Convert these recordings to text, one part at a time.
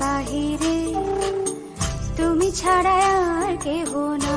বাহিরে। তুমি ছাড়া আর কেহ না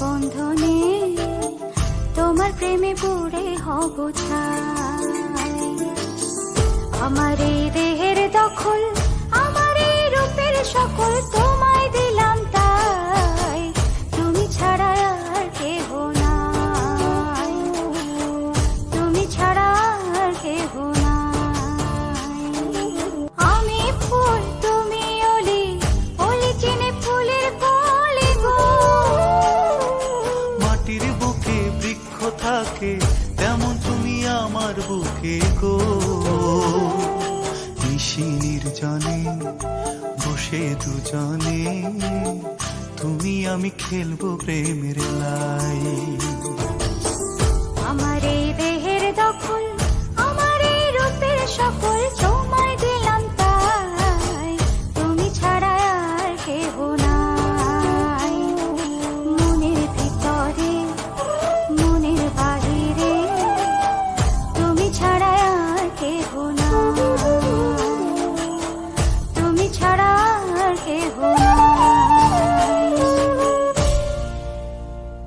বন্ধনে তোমার প্রেমে পড়ে হব আমার থাকে তেমন তুমি আমার বুকে গো। নিশিনীর জানে বসে দুজনে, তুমি আমি খেলব প্রেমের লাই। আমার এই দেহের দখল